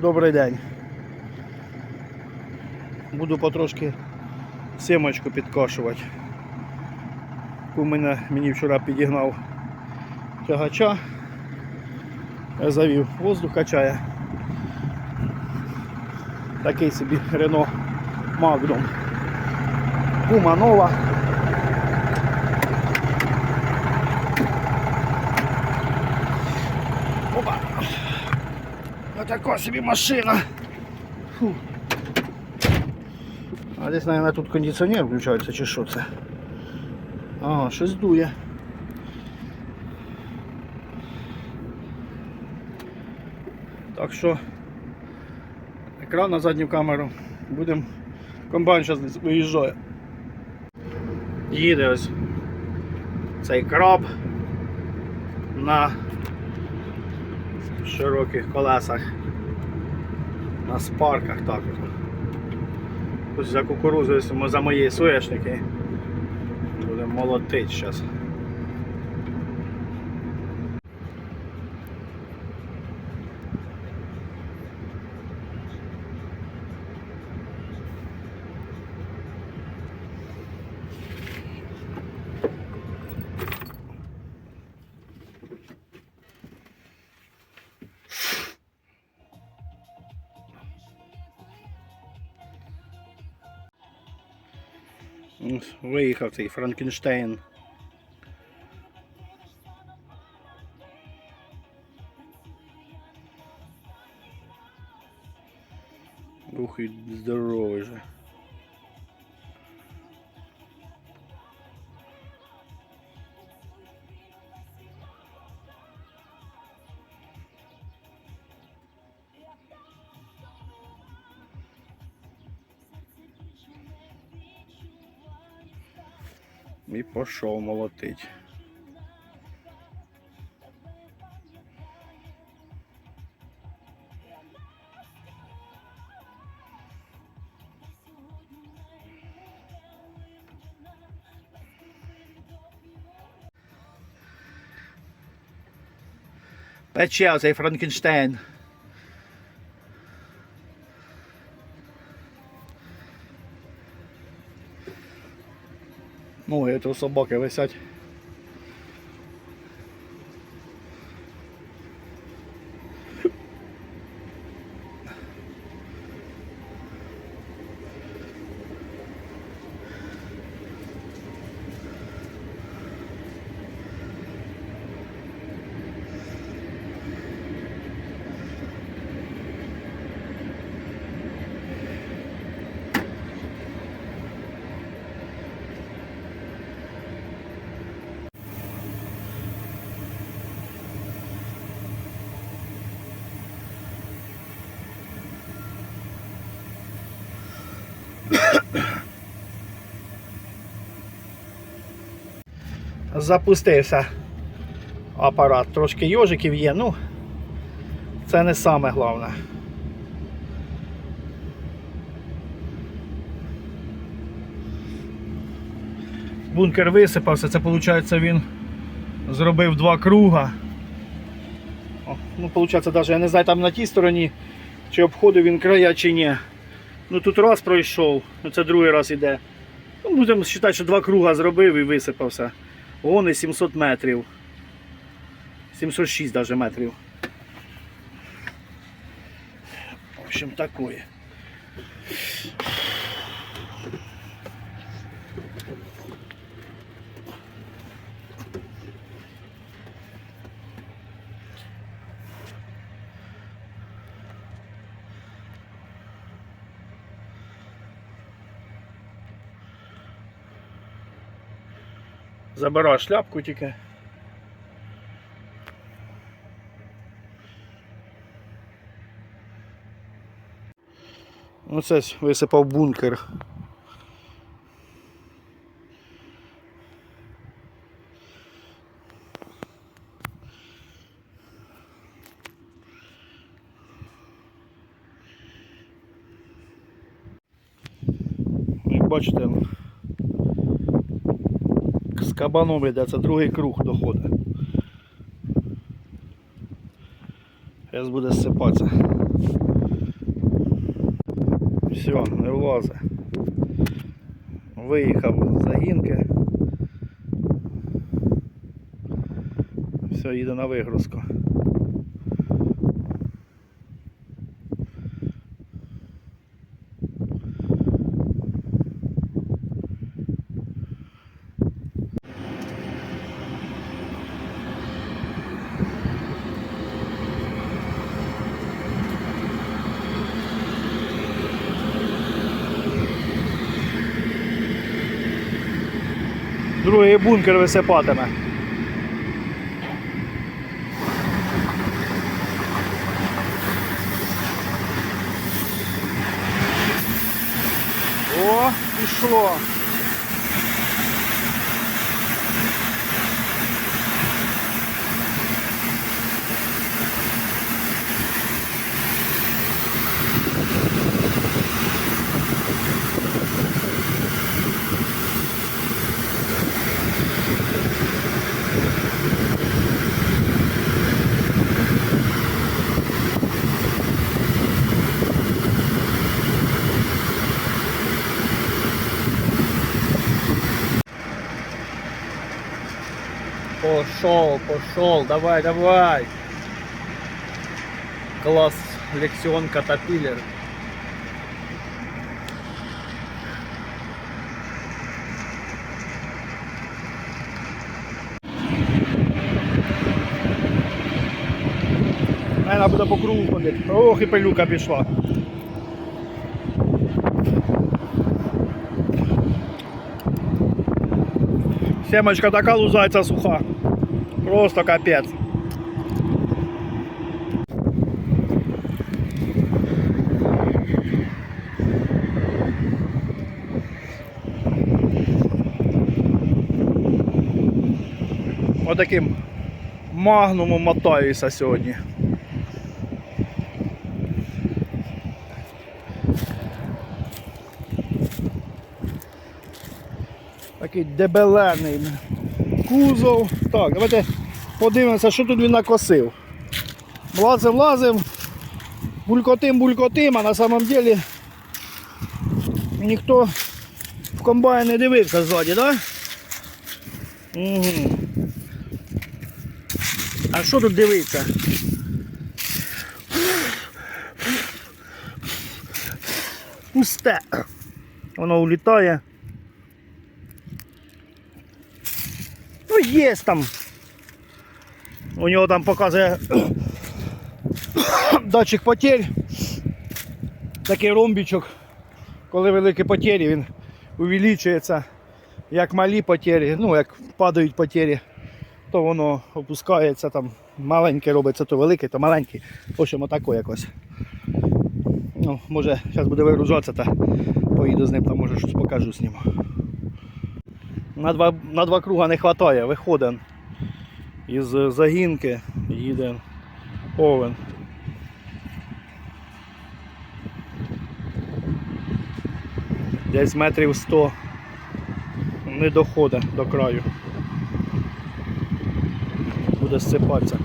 Добрий день. Буду потрошки сімочку підкошувати. У мене мені вчора підігнав тягача. Я завів, воздух качає. Такий собі Рено Magnum. Пума нова. Отака собі машина. Фу. А десь, мабуть, тут кондиціонер включається чи що це? Ага, щось дує. Так що екран на задню камеру. Будемо. Комбайн зараз виїжджає. Їде ось цей краб на широких колесах. На спарках так. от. Ось за кукурузою за мої соєшники. Будемо молотити зараз. Виїхав цей Франкенштейн. Ух і здоровий же. І пішов молотить. Пече оцей Франкенштейн. Ноги у собаки висять. Запустився апарат. Трошки йожиків є, ну це не саме головне. Бункер висипався, це виходить він зробив два круга. О, ну, виходить, навіть я не знаю там на тій стороні, чи обходив він края, чи ні. Ну тут раз пройшов, ну це другий раз йде. Ну, будемо вважати, що два круга зробив і висипався. Гони 700 метрів. 706 даже метрів. В общем, такое. Забираю шляпку тільки. Оце ось висипав бункер. Як бачите, кабаном йде, це другий круг доходить. Зараз буде сипатися. Все, не влазить. Виїхав з загінки. Все, їде на вигрузку. Другий бункер висипатиме. О, пішло. Пошел, пошел, давай, давай. Класс, лексион катапиллер. Вона буде по кругу ходити. Ох, і пилюка пішла. Семочка така лузається суха. Просто капець. Отаким магнумом мотаюся сьогодні. Такий дебелений кузов. Так, давайте подивимося, що тут він накосив. Влазим, влазим, булькотим, булькотим, а на самом деле ніхто в комбайн не дивився ззаді, так? Угу. А що тут дивиться? Пусте. Воно улітає. Ну, є там. У нього там показує датчик потерь. Такий ромбічок. Коли великі потері, він увеличується. Як малі потері, ну як падають потері, то воно опускається там маленьке робиться, то велике, то маленьке. В общем, отако якось. Ну, може, зараз буде вигружатися та поїду з ним, там може щось покажу з ним. На два, на два круга не вистачає, виходимо із загінки, їде овен. Десь метрів 100 не доходить до краю. Буде зсипатися.